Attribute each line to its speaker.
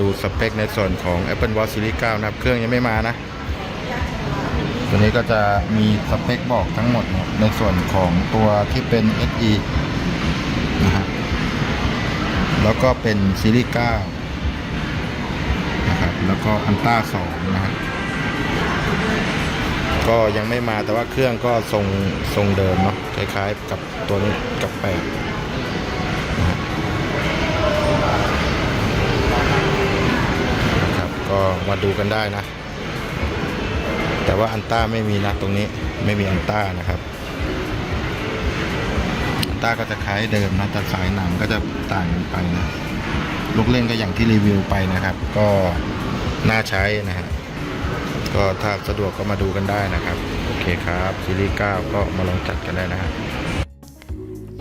Speaker 1: ดูสเปคในส่วนของ Apple Watch Series 9 นะครับ เครื่องยังไม่มานะ ตัวนี้ก็จะมีสเปคบอกทั้งหมดในส่วนของตัวที่เป็น SE นะฮะแล้วก็เป็นซีรีส์9นะครับ แล้วก็อันต้า2นะฮะก็ยังไม่มาแต่ว่าเครื่องก็ทรงทรงเดิมเนาะคล้ายๆกับตัวนี้กับแปดนะฮะนะครับก็ มาดูกันได้นะ แต่ว่าอันต้าไม่มีนะตรงนี้ไม่มีอันต้านะครับ อันต้าก็จะคล้ายเดิมนะแต่สายหนังก็จะต่างกันไปนะลูกเล่นก็อย่างที่รีวิวไปนะครับ ก็น่าใช้นะฮะก็ถ้าสะดวกก็มาดูกันได้นะครับ โอเคครับซีรีส์9ก็มาลองจัดกันได้นะฮะ